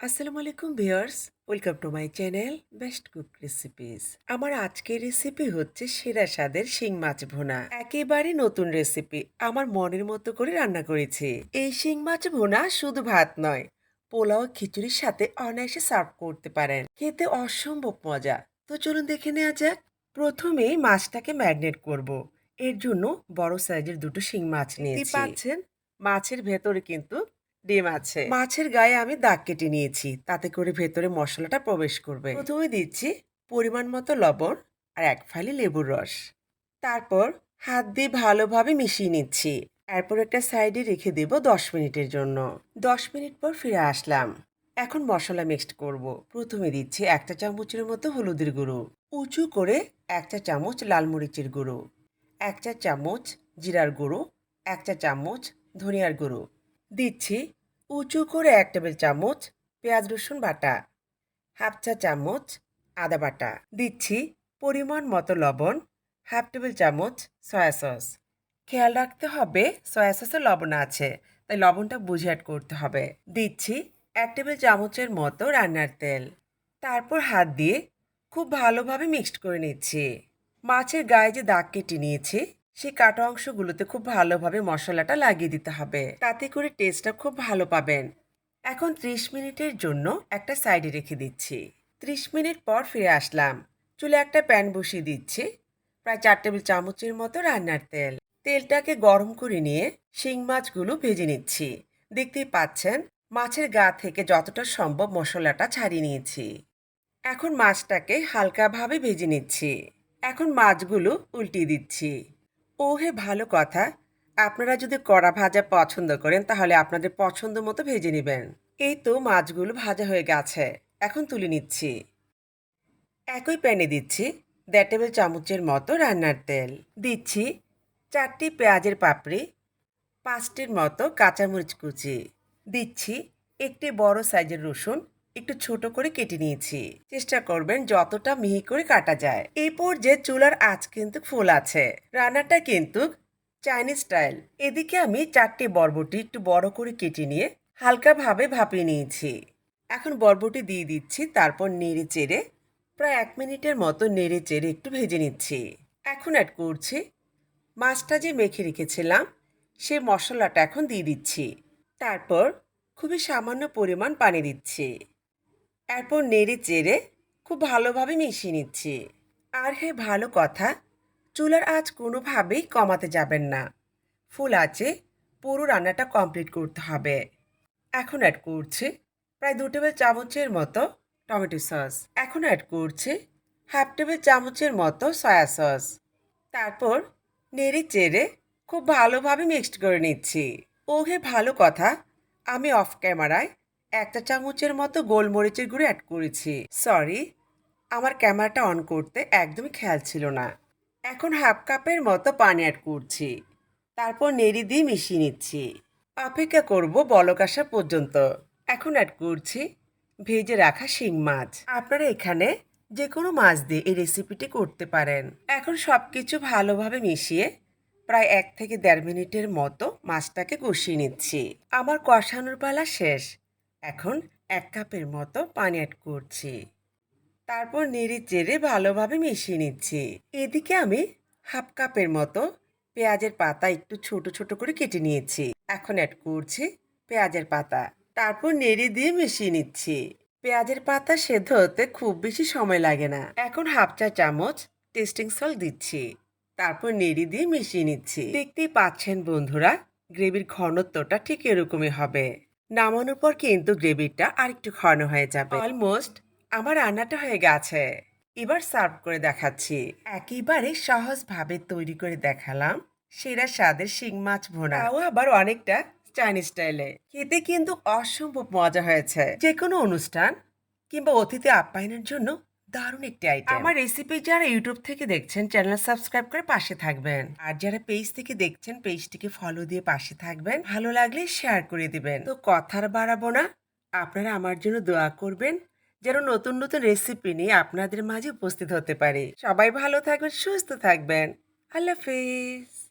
আসসালামু আলাইকুম viewers, welcome to my channel best cook recipes. আমার আজকের রেসিপি হচ্ছে সেরা স্বাদের শিং মাছ ভুনা। একেবারে নতুন রেসিপি, আমার মনের মতো করে রান্না করেছি। এই শিং মাছ ভুনা শুধু ভাত নয়, পোলাও, খিচুড়ির সাথে অনায়াসে সার্ভ করতে পারেন। খেতে অসম্ভব মজা। তো চলুন দেখে নেওয়া যাক। প্রথমে মাছটাকে ম্যারিনেট করব। এর জন্য বড় সাইজের দুটো শিং মাছ নিয়েছি। পাচ্ছেন, মাছের ভেতরে কিন্তু ডিম আছে। মাছের গায়ে আমি দাগ কেটে নিয়েছি, তাতে করে ভেতরে মশলাটা প্রবেশ করবে। প্রথমে দিচ্ছি পরিমাণ মতো লবণ আর এক ফালি লেবুর রস। তারপর হাত দিয়ে ভালোভাবে মিশিয়ে নিচ্ছি। এরপর একটা সাইডে রেখে দেব দশ মিনিটের জন্য। দশ মিনিট পর ফিরে আসলাম। এখন মশলা মিক্সড করব। প্রথমে দিচ্ছি একটা চামচের মতো হলুদের গুঁড়ো। উঁচু করে একটা চামচ লাল মরিচের গুঁড়ো। একটা চামচ জিরার গুঁড়ো। একটা চামচ ধনিয়ার গুঁড়ো। দিচ্ছি উঁচু করে এক টেবিল চামচ পেঁয়াজ, রসুন বাটা, হাফ চা চামচ আদা বাটা। দিচ্ছি পরিমাণ মতো লবণ, হাফ টেবিল চামচ সয়া সস। খেয়াল রাখতে হবে সয়া সসে লবণ আছে, তাই লবণটা বুঝে অ্যাড করতে হবে। দিচ্ছি এক টেবিল চামচের মতো রান্নার তেল। তারপর হাত দিয়ে খুব ভালোভাবে মিক্সড করে নিচ্ছি। মাছের গায়ে যে দাগ কেটে নিয়েছি সেই কাটা অংশগুলোতে খুব ভালোভাবে মশলাটা লাগিয়ে দিতে হবে। তাতে করে টেস্টটা খুব ভালো পাবেন। এখন ত্রিশ মিনিটের জন্য একটা সাইডে রেখে দিচ্ছি। ত্রিশ মিনিট পর ফিরে আসলাম। চুলে একটা প্যান বসিয়ে দিচ্ছি। প্রায় চার টেবিল চামচের মতো রান্নার তেল। তেলটাকে গরম করে নিয়ে শিং মাছগুলো ভেজে নিচ্ছি। দেখতেই পাচ্ছেন, মাছের গা থেকে যতটা সম্ভব মশলাটা ছাড়িয়ে নিয়েছি। এখন মাছটাকে হালকাভাবে ভেজে নিচ্ছি। এখন মাছগুলো উল্টিয়ে দিচ্ছি। ও হে ভালো কথা। আপনারা যদি কড়া ভাজা পছন্দ করেন, তাহলে আপনাদের পছন্দ মতো ভেজে নেবেন। এই তো মাছগুলো ভাজা হয়ে গেছে। এখন তুলে নিচ্ছি। একই প্যানে দিচ্ছি দেড় টেবিল চামচের মতো রান্নার তেল। দিচ্ছি চারটি পেঁয়াজের পাপড়ি, পাঁচটির মতো কাঁচামরিচ কুচি। দিচ্ছি একটি বড় সাইজের রসুন একটু ছোট করে কেটে নিয়েছি। চেষ্টা করবেন যতটা মিহি করে কাটা যায়। এই পর্যায়ে চুলার আঁচ কিন্তু ফুল আছে। রান্নাটা কিন্তু চাইনিজ স্টাইল এদিকে আমি চারটি বরবটি একটু বড় করে কেটে নিয়ে হালকাভাবে ভাপিয়ে নিয়েছি। এখন বরবটি দিয়ে দিচ্ছি, তারপর নেড়ে চেড়ে প্রায় এক মিনিটের মতো নেড়ে চেড়ে একটু ভেজে নিচ্ছি। এখন অ্যাড করছি মাছটা যে মেখে রেখেছিলাম, সে মশলাটা এখন দিয়ে দিচ্ছি। তারপর খুবই সামান্য পরিমাণ পানি দিচ্ছি। এরপর নেড়ে চেড়ে খুব ভালোভাবে মিশিয়ে নিচ্ছি। আর হে ভালো কথা, চুলার আঁচ কোনোভাবেই কমাতে যাবেন না। ফুল আঁচে পুরো রান্নাটা কমপ্লিট করতে হবে। এখন অ্যাড করছি প্রায় দু টেবিল চামচের মতো টমেটো সস। এখন অ্যাড করছি হাফ টেবিল চামচের মতো সয়া সস তারপর নেড়ে চেড়ে খুব ভালোভাবে মিক্সড করে নিচ্ছি। ও হে ভালো কথা, আমি অফ ক্যামেরায় একটা চামচের মতো গোলমরিচের গুঁড়ো অ্যাড করেছি। সরি আমার ক্যামেরাটা অন করতে একদমই খেয়াল ছিল না। এখন হাফ কাপের মতো পানি অ্যাড করছি। তারপর নেড়ি দিয়ে মিশিয়ে নিচ্ছি। অপেক্ষা করব বলক আসা পর্যন্ত। এখন অ্যাড করছি ভেজে রাখা শিং মাছ। আপনারা এখানে যে কোনো মাছ দিয়ে এই রেসিপিটি করতে পারেন। এখন সব কিছু ভালোভাবে মিশিয়ে প্রায় এক থেকে দেড় মিনিটের মতো মাছটাকে কষিয়ে নিচ্ছি। আমার কষানোর পালা শেষ। এখন এক কাপের মতো পানি অ্যাড করছি। তারপর নেড়ে চেড়ে ভালোভাবে মিশিয়ে নিচ্ছি। এদিকে আমি হাফ কাপের মতো পেঁয়াজের পাতা একটু ছোট ছোট করে কেটে নিয়েছি। এখন অ্যাড করছি পেঁয়াজের পাতা। তারপর নেড়ে দিয়ে মিশিয়ে নিচ্ছি। পেঁয়াজের পাতা সেদ্ধ হতে খুব বেশি সময় লাগে না। এখন হাফ চা চামচ টেস্টিং সল দিচ্ছি। তারপর নেড়ে দিয়ে মিশিয়ে নিচ্ছি। দেখতেই পাচ্ছেন বন্ধুরা, গ্রেভির ঘনত্বটা ঠিক এরকমই হবে। নামানোর পর কিন্তু গ্রেভিটা আরেকটু ঘন হয়ে যাবে। অলমোস্ট আমার রান্নাটা হয়ে গেছে। এবার সার্ভ করে দেখাচ্ছি। একেবারে সহজভাবে তৈরি করে দেখালাম সেরা স্বাদের শিং মাছ ভোনা। ও আবার অনেকটা চাইনিজ স্টাইলে খেতে কিন্তু অসম্ভব মজা হয়েছে। যে কোনো অনুষ্ঠান কিংবা অতিথি আপ্যায়নের জন্য দারুণ একটি আইটেম আমার রেসিপি যারা ইউটিউব থেকে দেখছেন চ্যানেল সাবস্ক্রাইব করে পাশে থাকবেন। আর যারা পেজ থেকে দেখছেন পেজটিকে ফলো দিয়ে পাশে থাকবেন। ভালো লাগলে শেয়ার করে দিবেন। তো কথার বাড়াবো না, আপনারা আমার জন্য দোয়া করবেন, যেন নতুন নতুন রেসিপি নিয়ে আপনাদের মাঝে উপস্থিত হতে পারে। সবাই ভালো থাকবেন, সুস্থ থাকবেন। আল্লাহ হাফিজ।